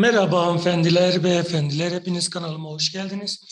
Merhaba hanımefendiler, beyefendiler. Hepiniz kanalıma hoş geldiniz.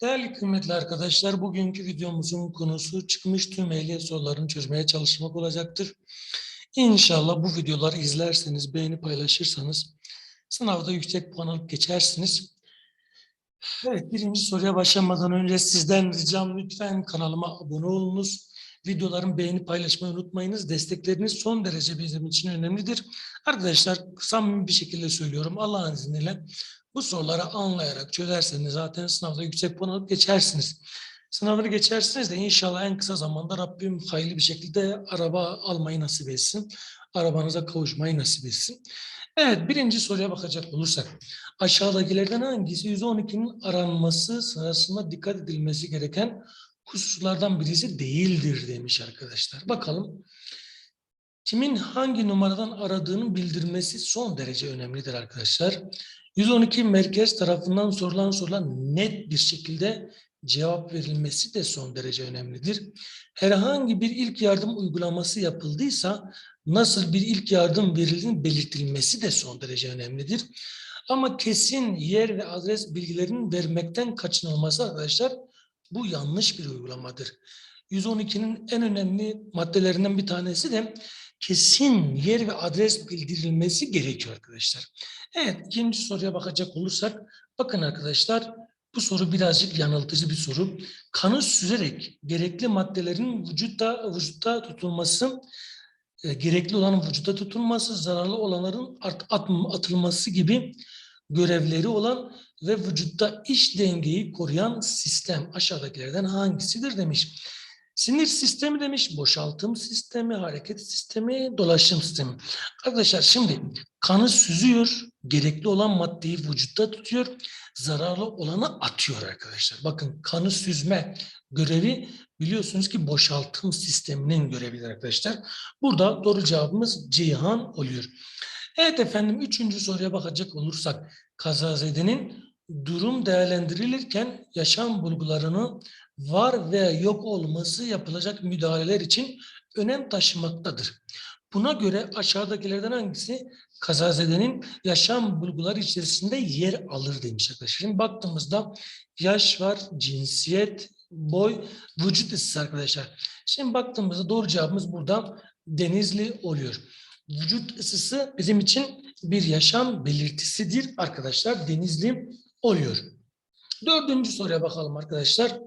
Değerli kıymetli arkadaşlar, bugünkü videomuzun konusu çıkmış tüm ehliyet sorularını çözmeye çalışmak olacaktır. İnşallah bu videoları izlerseniz, beğeni paylaşırsanız sınavda yüksek puan alıp geçersiniz. Evet, birinci soruya başlamadan önce sizden ricam lütfen kanalıma abone olunuz. Videoların beğeni paylaşmayı unutmayınız. Destekleriniz son derece bizim için önemlidir. Arkadaşlar samimi bir şekilde söylüyorum. Allah'ın izniyle bu soruları anlayarak çözerseniz zaten sınavda yüksek puan alıp geçersiniz. Sınavları geçersiniz de inşallah en kısa zamanda Rabbim hayırlı bir şekilde araba almayı nasip etsin. Arabanıza kavuşmayı nasip etsin. Evet birinci soruya bakacak olursak. Aşağıdakilerden hangisi 112'nin aranması sırasında dikkat edilmesi gereken hususlardan birisi değildir demiş arkadaşlar. Bakalım. Kimin hangi numaradan aradığını bildirmesi son derece önemlidir arkadaşlar. 112 merkez tarafından sorulan sorulan net bir şekilde cevap verilmesi de son derece önemlidir. Herhangi bir ilk yardım uygulaması yapıldıysa nasıl bir ilk yardım verildiğini belirtilmesi de son derece önemlidir. Ama kesin yer ve adres bilgilerinin vermekten kaçınılması arkadaşlar bu yanlış bir uygulamadır. 112'nin en önemli maddelerinden bir tanesi de kesin yer ve adres bildirilmesi gerekiyor arkadaşlar. Evet ikinci soruya bakacak olursak bakın arkadaşlar bu soru birazcık yanıltıcı bir soru. Kanı süzerek gerekli maddelerin vücutta vücutta tutulması e, gerekli olan vücutta tutulması, zararlı olanların art, at, atılması gibi görevleri olan ve vücutta iç dengeyi koruyan sistem aşağıdakilerden hangisidir demiş. Sinir sistemi demiş, boşaltım sistemi, hareket sistemi, dolaşım sistemi. Arkadaşlar şimdi kanı süzüyor, gerekli olan maddeyi vücutta tutuyor, zararlı olanı atıyor arkadaşlar. Bakın kanı süzme görevi biliyorsunuz ki boşaltım sisteminin görevidir arkadaşlar. Burada doğru cevabımız Ceyhan oluyor. Evet efendim üçüncü soruya bakacak olursak kazazedenin durum değerlendirilirken yaşam bulgularının var veya yok olması yapılacak müdahaleler için önem taşımaktadır. Buna göre aşağıdakilerden hangisi kazazedenin yaşam bulguları içerisinde yer alır demiş arkadaşlar. Şimdi baktığımızda yaş var, cinsiyet, boy, vücut ısısı arkadaşlar. Şimdi baktığımızda doğru cevabımız burada denizli oluyor. Vücut ısısı bizim için bir yaşam belirtisidir arkadaşlar. Denizli oluyor. Dördüncü soruya bakalım arkadaşlar.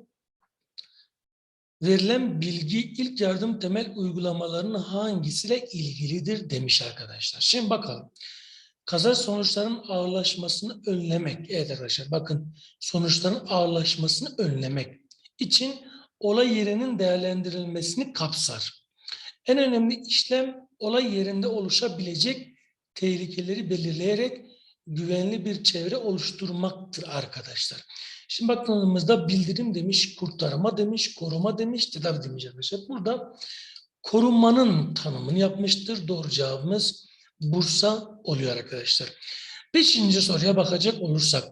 Verilen bilgi ilk yardım temel uygulamalarının hangisiyle ilgilidir demiş arkadaşlar. Şimdi bakalım. Kaza sonuçlarının ağırlaşmasını önlemek. Evet arkadaşlar bakın sonuçların ağırlaşmasını önlemek için olay yerinin değerlendirilmesini kapsar. En önemli işlem olay yerinde oluşabilecek tehlikeleri belirleyerek güvenli bir çevre oluşturmaktır arkadaşlar. Şimdi baktığımızda bildirim demiş, kurtarma demiş, koruma demiş, tedavi demiş arkadaşlar. Burada korunmanın tanımını yapmıştır. Doğru cevabımız Bursa oluyor arkadaşlar. Beşinci soruya bakacak olursak.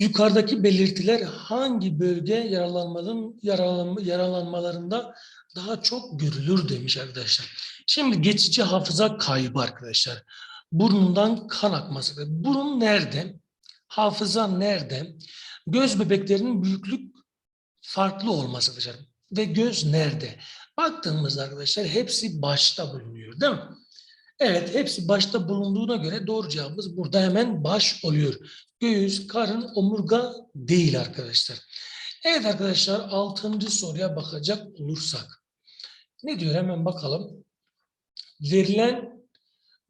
Yukarıdaki belirtiler hangi bölge yaralanmanın yaralanma, yaralanmalarında daha çok görülür demiş arkadaşlar. Şimdi geçici hafıza kaybı arkadaşlar. Burnundan kan akması. Burun nerede? Hafıza nerede? Göz bebeklerinin büyüklük farklı olması arkadaşlar. Ve göz nerede? Baktığımızda arkadaşlar hepsi başta bulunuyor değil mi? Evet hepsi başta bulunduğuna göre doğru cevabımız burada hemen baş oluyor. Göğüs, karın, omurga değil arkadaşlar. Evet arkadaşlar altıncı soruya bakacak olursak. Ne diyor hemen bakalım. Verilen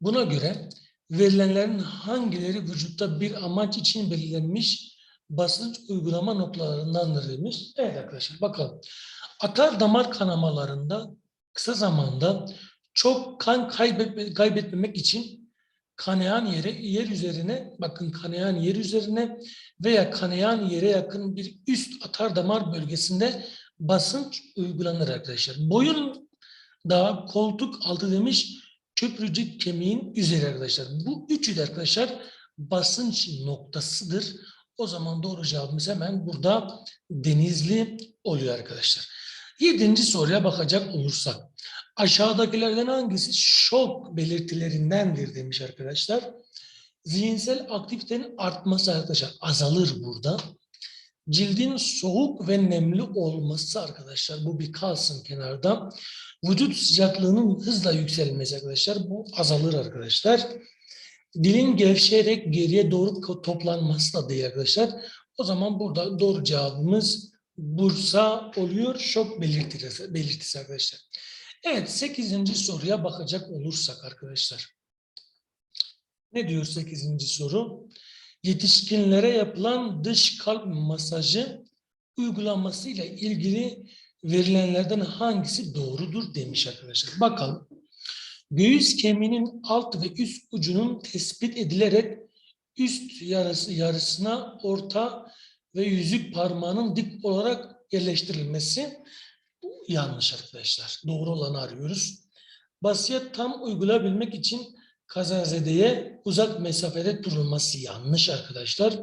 buna göre verilenlerin hangileri vücutta bir amaç için belirlenmiş basınç uygulama noktalarındandır demiş. Evet arkadaşlar bakalım. Atar damar kanamalarında kısa zamanda çok kan kaybetme, kaybetmemek için kanayan yere, yer üzerine bakın kanayan yer üzerine veya kanayan yere yakın bir üst atar damar bölgesinde basınç uygulanır arkadaşlar. Boyun da koltuk altı demiş köprücük kemiğin üzeri arkadaşlar. Bu üçü de arkadaşlar basınç noktasıdır. O zaman doğru cevabımız hemen burada denizli oluyor arkadaşlar. Yedinci soruya bakacak olursak. Aşağıdakilerden hangisi şok belirtilerindendir demiş arkadaşlar. zihinsel aktivitenin artması arkadaşlar azalır burada. Cildin soğuk ve nemli olması arkadaşlar bu bir kalsın kenarda. Vücut sıcaklığının hızla yükselmesi arkadaşlar bu azalır arkadaşlar. Dilin gevşeyerek geriye doğru toplanması da değil arkadaşlar. O zaman burada doğru cevabımız Bursa oluyor. Şok belirtisi, belirtisi arkadaşlar. Evet 8. soruya bakacak olursak arkadaşlar. Ne diyor 8. soru? Yetişkinlere yapılan dış kalp masajı uygulamasıyla ilgili verilenlerden hangisi doğrudur demiş arkadaşlar. Bakalım. Göğüs kemiğinin alt ve üst ucunun tespit edilerek üst yarısı yarısına orta ve yüzük parmağının dik olarak yerleştirilmesi yanlış arkadaşlar. Doğru olanı arıyoruz. Basiyet tam uygulayabilmek için kazazedeye uzak mesafede durulması yanlış arkadaşlar.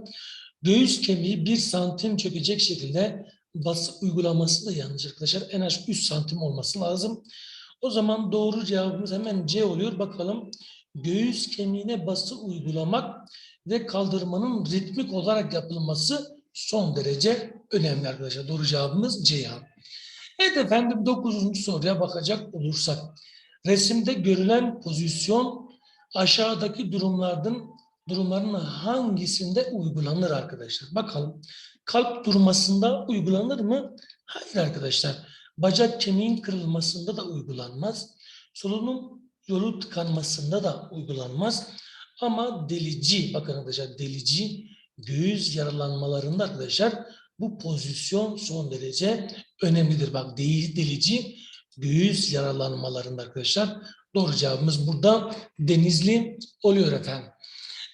Göğüs kemiği bir santim çökecek şekilde bası uygulaması da yanlış arkadaşlar. En az 3 santim olması lazım. O zaman doğru cevabımız hemen C oluyor. Bakalım göğüs kemiğine bası uygulamak ve kaldırmanın ritmik olarak yapılması son derece önemli arkadaşlar. Doğru cevabımız Ceyhan. Evet efendim 9. soruya bakacak olursak. Resimde görülen pozisyon aşağıdaki durumlardan durumların hangisinde uygulanır arkadaşlar? Bakalım. Kalp durmasında uygulanır mı? Hayır arkadaşlar. Bacak kemiğin kırılmasında da uygulanmaz. Solunum yolu tıkanmasında da uygulanmaz. Ama delici, bakın arkadaşlar delici göğüs yaralanmalarında arkadaşlar bu pozisyon son derece önemlidir. Bak delici göğüs yaralanmalarında arkadaşlar. Doğru cevabımız burada Denizli oluyor efendim.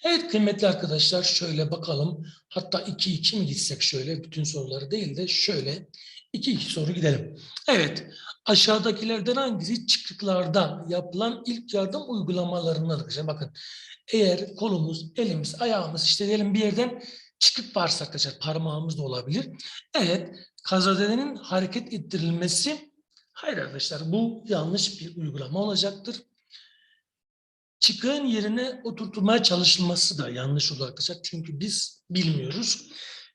Evet kıymetli arkadaşlar şöyle bakalım. Hatta 2-2 mi gitsek şöyle bütün soruları değil de şöyle 2-2 soru gidelim. Evet aşağıdakilerden hangisi çıkıklarda yapılan ilk yardım uygulamalarından arkadaşlar bakın. Eğer kolumuz, elimiz, ayağımız işte diyelim bir yerden çıkık varsa arkadaşlar parmağımız da olabilir. Evet kazadedenin hareket ettirilmesi hayır arkadaşlar bu yanlış bir uygulama olacaktır. Çıkığın yerine oturtulmaya çalışılması da yanlış olur arkadaşlar. Çünkü biz bilmiyoruz.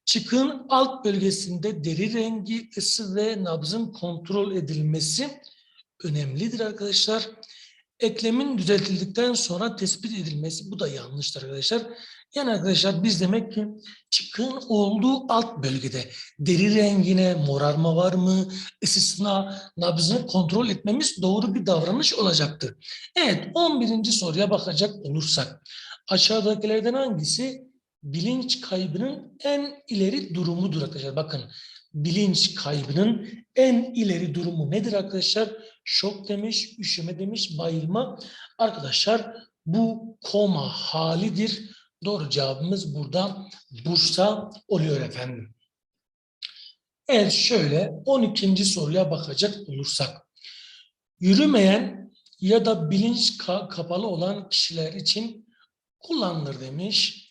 Çıkığın alt bölgesinde deri rengi, ısı ve nabzın kontrol edilmesi önemlidir arkadaşlar. Eklemin düzeltildikten sonra tespit edilmesi bu da yanlıştır arkadaşlar. Yani arkadaşlar biz demek ki çıkığın olduğu alt bölgede deri rengine morarma var mı, ısısına, nabzını kontrol etmemiz doğru bir davranış olacaktır. Evet 11. soruya bakacak olursak aşağıdakilerden hangisi bilinç kaybının en ileri durumudur arkadaşlar. Bakın bilinç kaybının en ileri durumu nedir arkadaşlar? Şok demiş, üşüme demiş, bayılma. Arkadaşlar bu koma halidir. Doğru cevabımız burada Bursa oluyor efendim. Evet şöyle 12. soruya bakacak olursak. Yürümeyen ya da bilinç ka- kapalı olan kişiler için kullanılır demiş.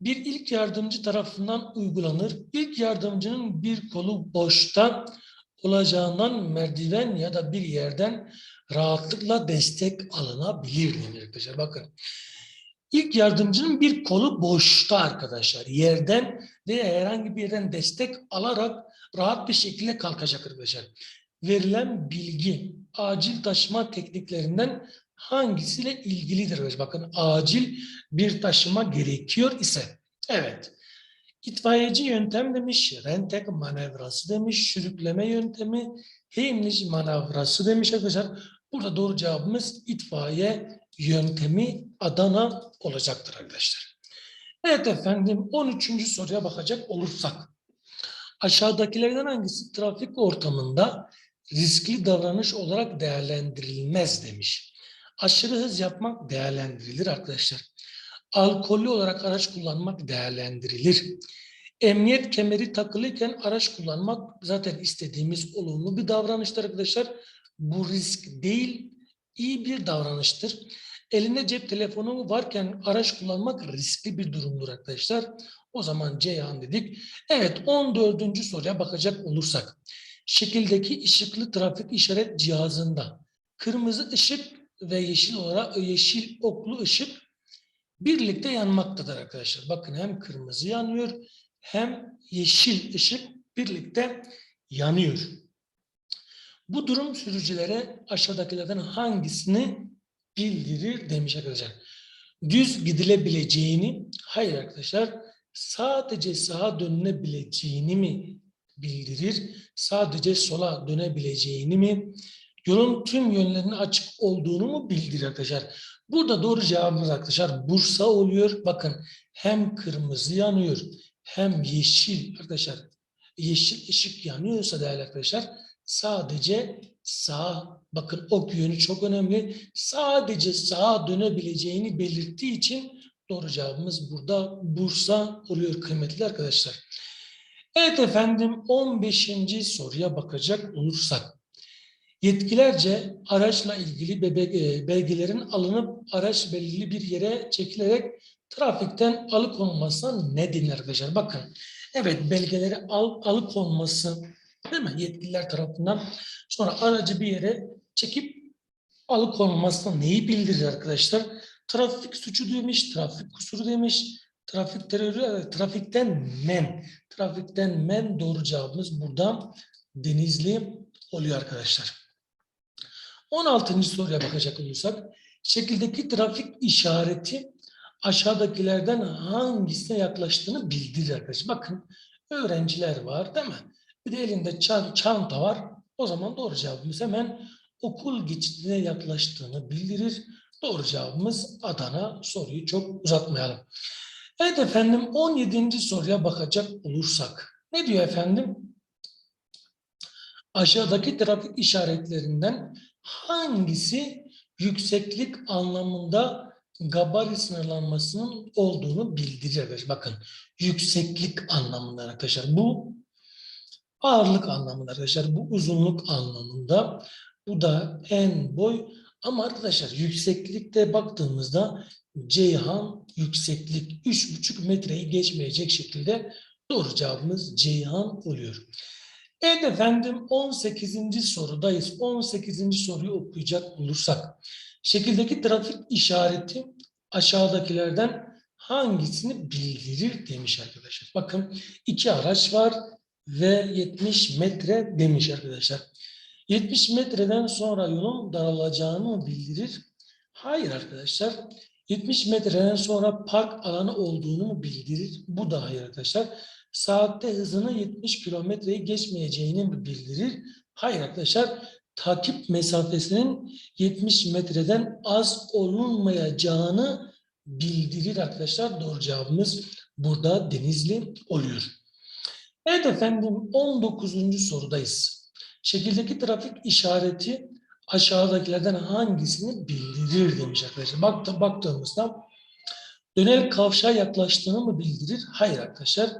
Bir ilk yardımcı tarafından uygulanır. İlk yardımcının bir kolu boşta olacağından merdiven ya da bir yerden rahatlıkla destek alınabilir denir arkadaşlar. Bakın. İlk yardımcının bir kolu boşta arkadaşlar. Yerden veya herhangi bir yerden destek alarak rahat bir şekilde kalkacak arkadaşlar. Verilen bilgi acil taşıma tekniklerinden hangisiyle ilgilidir? Bakın acil bir taşıma gerekiyor ise. Evet. İtfaiyeci yöntem demiş, rentek manevrası demiş, sürükleme yöntemi, Heimlich manevrası demiş arkadaşlar. Burada doğru cevabımız itfaiye yöntemi Adana olacaktır arkadaşlar. Evet efendim 13. soruya bakacak olursak. Aşağıdakilerden hangisi trafik ortamında riskli davranış olarak değerlendirilmez demiş. Aşırı hız yapmak değerlendirilir arkadaşlar. Alkollü olarak araç kullanmak değerlendirilir. Emniyet kemeri takılıyken araç kullanmak zaten istediğimiz olumlu bir davranıştır arkadaşlar. Bu risk değil, iyi bir davranıştır. Elinde cep telefonu varken araç kullanmak riskli bir durumdur arkadaşlar. O zaman Ceyhan dedik. Evet 14. soruya bakacak olursak. Şekildeki ışıklı trafik işaret cihazında kırmızı ışık ve yeşil olarak yeşil oklu ışık birlikte yanmaktadır arkadaşlar. Bakın hem kırmızı yanıyor hem yeşil ışık birlikte yanıyor. Bu durum sürücülere aşağıdakilerden hangisini bildirir demiş arkadaşlar. Düz gidilebileceğini, hayır arkadaşlar, sadece sağa dönülebileceğini mi bildirir? Sadece sola dönebileceğini mi? Yolun tüm yönlerine açık olduğunu mu bildirir arkadaşlar? Burada doğru cevabımız arkadaşlar Bursa oluyor. Bakın hem kırmızı yanıyor hem yeşil arkadaşlar. Yeşil ışık yanıyorsa değerli arkadaşlar sadece sağ bakın ok yönü çok önemli. Sadece sağa dönebileceğini belirttiği için doğru cevabımız burada Bursa oluyor kıymetli arkadaşlar. Evet efendim 15. soruya bakacak olursak. Yetkilerce araçla ilgili e, belgelerin alınıp araç belirli bir yere çekilerek trafikten alıkonulması ne denir arkadaşlar? Bakın evet belgeleri al, alıkonması mi? Yetkililer tarafından sonra aracı bir yere çekip alıkonulması neyi bildirir arkadaşlar? Trafik suçu demiş, trafik kusuru demiş, trafik terörü, trafikten men. Trafikten men doğru cevabımız burada Denizli oluyor arkadaşlar. 16. soruya bakacak olursak, şekildeki trafik işareti aşağıdakilerden hangisine yaklaştığını bildirir arkadaşlar. Bakın öğrenciler var değil mi? Bir de elinde çanta var. O zaman doğru cevabımız hemen okul geçidine yaklaştığını bildirir. Doğru cevabımız Adana. Soruyu çok uzatmayalım. Evet efendim 17. soruya bakacak olursak. Ne diyor efendim? Aşağıdaki trafik işaretlerinden hangisi yükseklik anlamında gabari sınırlanmasının olduğunu bildirir. Bakın yükseklik anlamında arkadaşlar. Bu ağırlık anlamında arkadaşlar. Bu uzunluk anlamında. Bu da en boy. Ama arkadaşlar yükseklikte baktığımızda Ceyhan yükseklik 3,5 metreyi geçmeyecek şekilde doğru cevabımız Ceyhan oluyor. Evet efendim 18. sorudayız. 18. soruyu okuyacak olursak. Şekildeki trafik işareti aşağıdakilerden hangisini bildirir demiş arkadaşlar. Bakın iki araç var ve 70 metre demiş arkadaşlar. 70 metreden sonra yolun daralacağını bildirir? Hayır arkadaşlar. 70 metreden sonra park alanı olduğunu bildirir? Bu da hayır arkadaşlar saatte hızını 70 kilometreyi geçmeyeceğini bildirir? Hayır arkadaşlar. Takip mesafesinin 70 metreden az olunmayacağını bildirir arkadaşlar. Doğru cevabımız burada Denizli oluyor. Evet efendim 19. sorudayız. Şekildeki trafik işareti aşağıdakilerden hangisini bildirir demiş arkadaşlar. Bak, baktığımızda dönel kavşağa yaklaştığını mı bildirir? Hayır arkadaşlar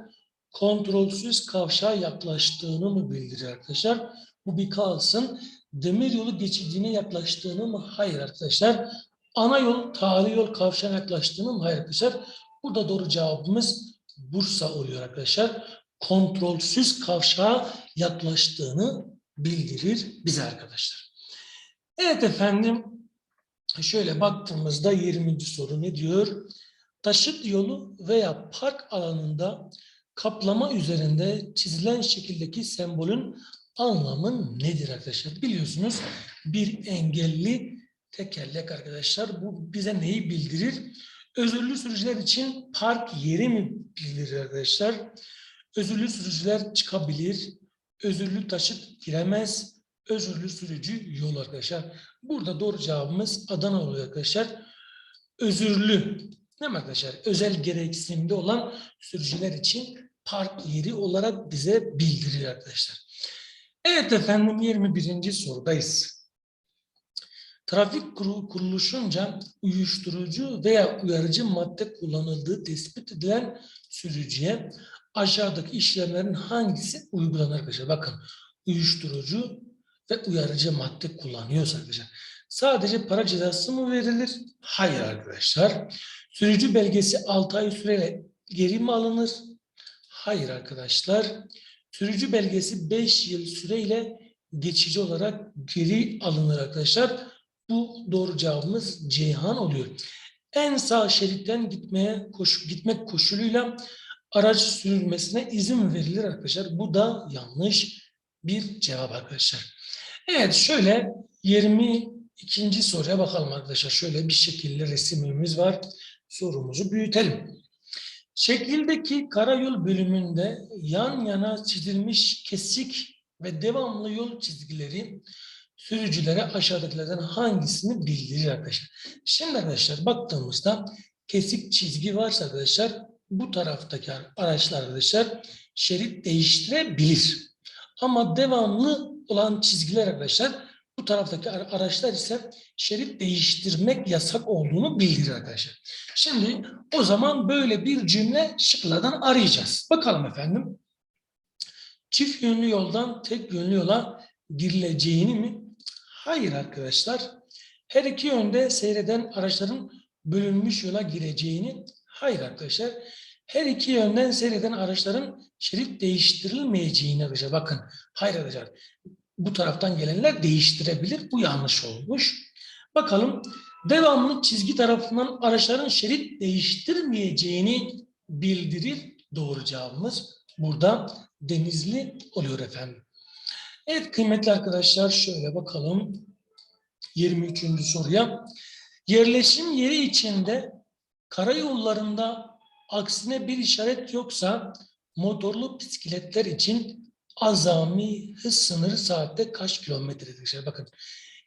kontrolsüz kavşağa yaklaştığını mı bildirir arkadaşlar? Bu bir kalsın. Demiryolu geçidine yaklaştığını mı? Hayır arkadaşlar. Ana yol, tarihi yol kavşağına yaklaştığını mı? Hayır arkadaşlar. Burada doğru cevabımız Bursa oluyor arkadaşlar. Kontrolsüz kavşağa yaklaştığını bildirir bize arkadaşlar. Evet efendim. Şöyle baktığımızda 20. soru ne diyor? Taşıt yolu veya park alanında kaplama üzerinde çizilen şekildeki sembolün anlamı nedir arkadaşlar? Biliyorsunuz bir engelli tekerlek arkadaşlar. Bu bize neyi bildirir? Özürlü sürücüler için park yeri mi bildirir arkadaşlar? Özürlü sürücüler çıkabilir. Özürlü taşıt giremez. Özürlü sürücü yol arkadaşlar. Burada doğru cevabımız Adana oluyor arkadaşlar. Özürlü Değil mi arkadaşlar? Özel gereksinimde olan sürücüler için park yeri olarak bize bildirir arkadaşlar. Evet efendim 21. sorudayız. Trafik kuruluşunca uyuşturucu veya uyarıcı madde kullanıldığı tespit edilen sürücüye aşağıdaki işlemlerin hangisi uygulanır arkadaşlar? Bakın uyuşturucu ve uyarıcı madde kullanıyorsa arkadaşlar. Sadece para cezası mı verilir? Hayır arkadaşlar. Sürücü belgesi 6 ay süreyle geri mi alınır? Hayır arkadaşlar. Sürücü belgesi 5 yıl süreyle geçici olarak geri alınır arkadaşlar. Bu doğru cevabımız Ceyhan oluyor. en sağ şeritten gitmeye koş, gitmek koşuluyla araç sürülmesine izin verilir arkadaşlar. Bu da yanlış bir cevap arkadaşlar. Evet şöyle 22. soruya bakalım arkadaşlar. Şöyle bir şekilde resimimiz var. Sorumuzu büyütelim. Şekildeki karayol bölümünde yan yana çizilmiş kesik ve devamlı yol çizgileri sürücülere aşağıdakilerden hangisini bildirir arkadaşlar. Şimdi arkadaşlar baktığımızda kesik çizgi varsa arkadaşlar bu taraftaki araçlar arkadaşlar şerit değiştirebilir. Ama devamlı olan çizgiler arkadaşlar bu taraftaki ara- araçlar ise şerit değiştirmek yasak olduğunu bildirir arkadaşlar. Şimdi o zaman böyle bir cümle şıklardan arayacağız. Bakalım efendim. Çift yönlü yoldan tek yönlü yola girileceğini mi? Hayır arkadaşlar. Her iki yönde seyreden araçların bölünmüş yola gireceğini? Hayır arkadaşlar. Her iki yönden seyreden araçların şerit değiştirilmeyeceğini arkadaşlar. Bakın. Hayır arkadaşlar. Bu taraftan gelenler değiştirebilir. Bu yanlış olmuş. Bakalım. Devamlı çizgi tarafından araçların şerit değiştirmeyeceğini bildirir. Doğru cevabımız burada Denizli oluyor efendim. Evet kıymetli arkadaşlar şöyle bakalım. 23. soruya. Yerleşim yeri içinde karayollarında aksine bir işaret yoksa motorlu bisikletler için azami hız sınırı saatte kaç kilometredir? arkadaşlar? Bakın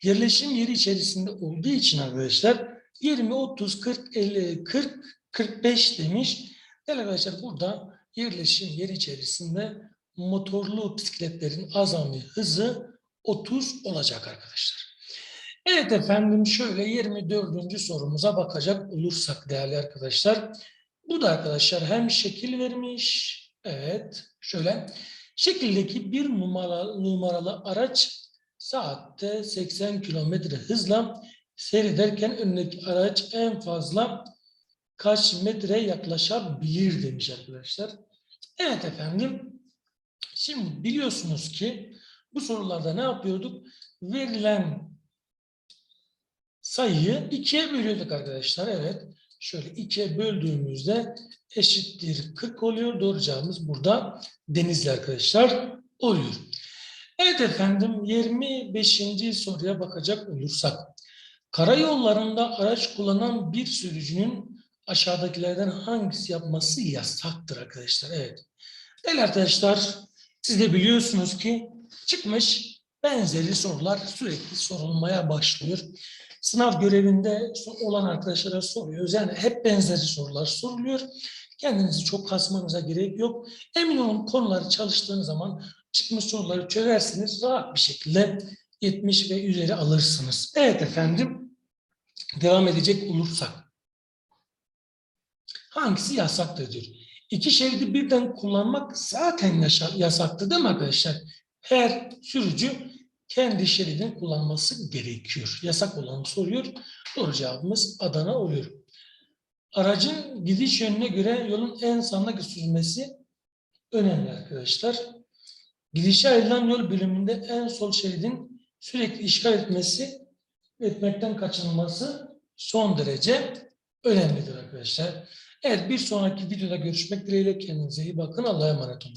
yerleşim yeri içerisinde olduğu için arkadaşlar 20, 30, 40, 50, 40, 45 demiş. Değerli arkadaşlar burada yerleşim yeri içerisinde motorlu bisikletlerin azami hızı 30 olacak arkadaşlar. Evet efendim şöyle 24. sorumuza bakacak olursak değerli arkadaşlar. Bu da arkadaşlar hem şekil vermiş. Evet şöyle şekildeki bir numaralı, numaralı araç saatte 80 kilometre hızla seyrederken önündeki araç en fazla kaç metre yaklaşabilir demiş arkadaşlar. Evet efendim. Şimdi biliyorsunuz ki bu sorularda ne yapıyorduk? Verilen sayıyı ikiye bölüyorduk arkadaşlar. Evet. Şöyle ikiye böldüğümüzde eşittir 40 oluyor. Doğru cevabımız burada denizli arkadaşlar oluyor. Evet efendim 25. soruya bakacak olursak. Karayollarında araç kullanan bir sürücünün aşağıdakilerden hangisi yapması yasaktır arkadaşlar? Evet. Değerli arkadaşlar siz de biliyorsunuz ki çıkmış benzeri sorular sürekli sorulmaya başlıyor. Sınav görevinde olan arkadaşlara soruyoruz. Yani hep benzeri sorular soruluyor. Kendinizi çok kasmanıza gerek yok. Emin olun konuları çalıştığınız zaman çıkmış soruları çözersiniz. Rahat bir şekilde 70 ve üzeri alırsınız. Evet efendim. Devam edecek olursak. Hangisi yasaktır diyor. İki şeridi birden kullanmak zaten yasaktı değil mi arkadaşlar? Her sürücü kendi şeridini kullanması gerekiyor. Yasak olanı soruyor. Doğru cevabımız Adana oluyor. Aracın gidiş yönüne göre yolun en sağındaki sürmesi önemli arkadaşlar. Gidişe ayrılan yol bölümünde en sol şeridin sürekli işgal etmesi etmekten kaçınılması son derece önemlidir arkadaşlar. Evet bir sonraki videoda görüşmek dileğiyle kendinize iyi bakın. Allah'a emanet olun.